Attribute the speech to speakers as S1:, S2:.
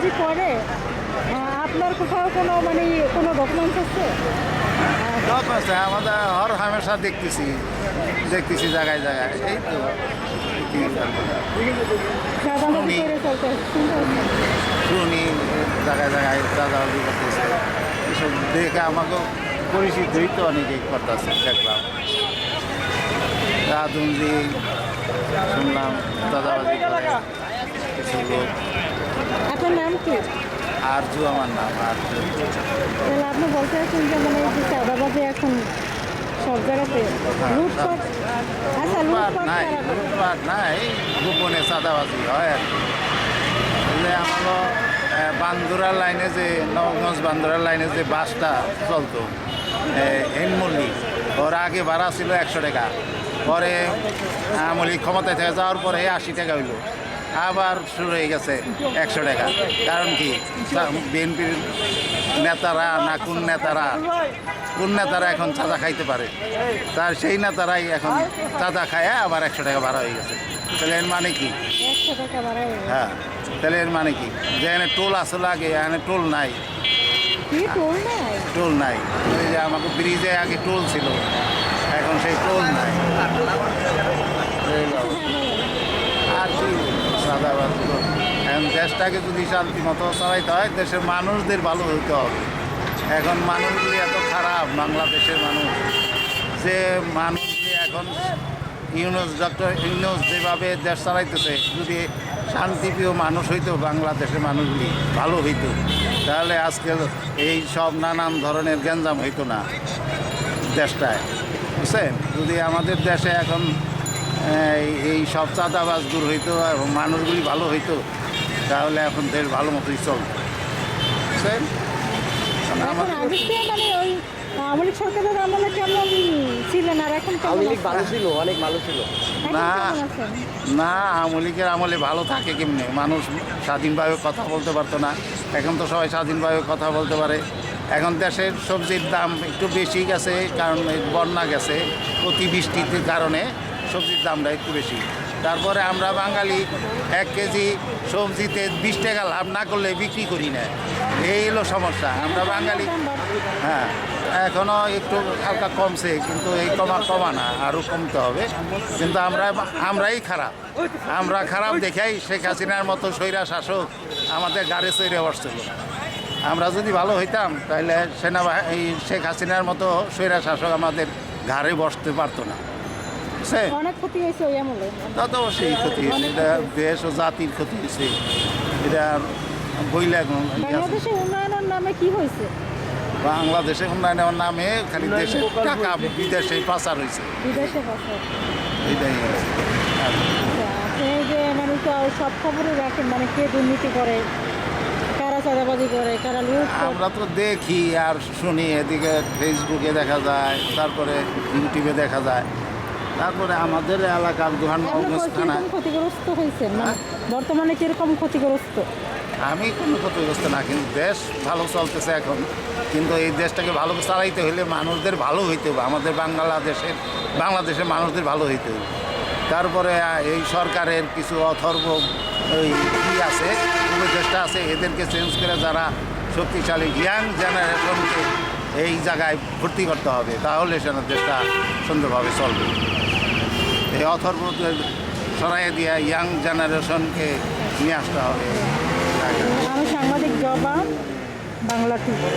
S1: চাঁদাবাজি করে আপনার কোথাও কোনো মানে কোনো ডকুমেন্টস আছে?
S2: আছে আমাদের হর হামেশা দেখতেছি দেখতেছি জায়গায় জায়গায়। এই তো। শুনি। জায়গায় জায়গায় চাঁদাবাজি করতেছে। এসব দেখে আমাকে পরিচিতই তো অনেকেই করতেছে দেখলাম। রাধুনজি শুনলাম চাঁদাবাজি করে। কিছু লোক।
S1: কি
S2: আরজু আমার নাম আরজু।
S1: তাহলে আপনি বলতে যে মানে এই যে চাঁদাবাজি এখন সব জায়গাতে লুটপাট আচ্ছা
S2: লুটপাট নাই লুটপাট নাই গোপনে চাঁদাবাজি হয়। আর কি। যে বান্দুরার লাইনে যে নবগঞ্জ বান্দুরার লাইনে যে বাসটা চলতো হেনমল্লি ওর আগে ভাড়া ছিল একশো টাকা। পরে আমলি ক্ষমতায় থেকে যাওয়ার পরে আশি টাকা হইল। আবার শুরু হয়ে গেছে একশো টাকা। কারণ কি? বিএনপির নেতারা না কোন নেতারা? কোন নেতারা এখন চাঁদা খাইতে পারে? তার সেই নেতারাই এখন চাঁদা খায় আবার একশো টাকা ভাড়া হয়ে গেছে। তাহলে এর মানে কি? হ্যাঁ তাহলে এর মানে কি? যে এখানে টোল আসলে আগে এখানে টোল নাই।
S1: টোল নাই?
S2: যে আমাকে ব্রিজে আগে টোল ছিল এখন সেই টোল নাই এই অবস্থা। আর কি এখন দেশটাকে যদি শান্তি মতো চালাইতে হয়, দেশের মানুষদের ভালো হইতে হবে। এখন মানুষগুলি এত খারাপ, বাংলাদেশের মানুষ। যে মানুষগুলি এখন ইউনুস, ডক্টর ইউনুস যেভাবে দেশ চালাইতেছে, যদি শান্তিপ্রিয় মানুষ হইতো, বাংলাদেশের মানুষগুলি ভালো হইতো, তাহলে আজকে এই সব নানান ধরনের গ্যাঞ্জাম হইতো না দেশটায়। বুঝছেন? যদি আমাদের দেশে এখন এই- এই সব চাঁদাবাজ দূর হইতো এবং মানুষগুলি ভালো হইতো তাহলে এখন দেশ ভালো মতোই চলতো বুঝছেন
S1: মানে ওই আওয়ামী সরকারের আমলে কেমন ছিলেন আর এখন
S3: আওয়ামী লীগ ভালো ছিল অনেক ভালো ছিল।
S2: না। না আওয়ামী লীগের আমলে ভালো থাকে কেমনে? মানুষ স্বাধীনভাবে কথা বলতে পারতো না। এখন তো সবাই স্বাধীনভাবে কথা বলতে পারে। এখন দেশের সবজির দাম একটু বেশি গেছে কারণ এই বন্যা গেছে অতিবৃষ্টির কারণে। সবজির দামটা একটু বেশি। তারপরে আমরা বাঙালি এক কেজি সবজিতে বিশ টাকা লাভ না করলে বিক্রি করি না। এই হলো সমস্যা। আমরা বাঙালি হ্যাঁ এখনও একটু হালকা কমছে, কিন্তু এই কমা কমা না আরও কমতে হবে। কিন্তু আমরা, আমরাই খারাপ। আমরা খারাপ দেখাই শেখ হাসিনার মতো সৈরা শাসক আমাদের গাড়ি চৈরে বসছিল। আমরা যদি ভালো হইতাম তাহলে সেনাবাহিনী শেখ হাসিনার মতো সৈরা শাসক আমাদের ঘাড়ে বসতে পারতো না।
S1: অনেক ক্ষতি হয়েছে ওই আমলে।
S2: তা তো অবশ্যই ক্ষতি হয়েছে। এটা দেশ ও জাতির ক্ষতি হয়েছে। এটা বইলে ইয়ে
S1: বাংলাদেশের উন্নয়নের নামে কি হয়েছে?
S2: বাংলাদেশে উন্নয়নের নামে খালি দেশে টাকা বিদেশে পাচার হয়েছে।
S1: বিদেশে আপনি এই যে মানে তো সব খবরই রাখেন মানে কে দুর্নীতি করে কারা চাঁদাবাজি করে কারা লুট করে।
S2: আমরা তো দেখি আর শুনি এদিকে ফেসবুকে দেখা যায় তারপরে ইউটিউবে দেখা যায়। তারপরে আমাদের এলাকার থানায়
S1: ক্ষতিগ্রস্ত হয়েছেন মানে বর্তমানে কীরকম ক্ষতিগ্রস্ত?
S2: আমি কোনো ক্ষতিগ্রস্ত না কিন্তু দেশ ভালো চলতেছে এখন। কিন্তু এই দেশটাকে ভালো চালাইতে হলে মানুষদের ভালো হইতে হবে। আমাদের বাংলাদেশের বাংলাদেশের মানুষদের ভালো হইতে হবে। তারপরে এই সরকারের কিছু অথর্ব ওই কি আছে উপদেষ্টা আছে এদেরকে চেঞ্জ করে যারা শক্তিশালী ইয়াং জেনারেশনকে এই জায়গায় ভর্তি করতে হবে তাহলে সেন দেশটা সুন্দরভাবে চলবে। এই অথর্বকে সরাই দিয়া ইয়াং জেনারেশনকে নিয়ে আসতে হবে।
S1: আমি সাংবাদিক জবান বাংলা টিভি।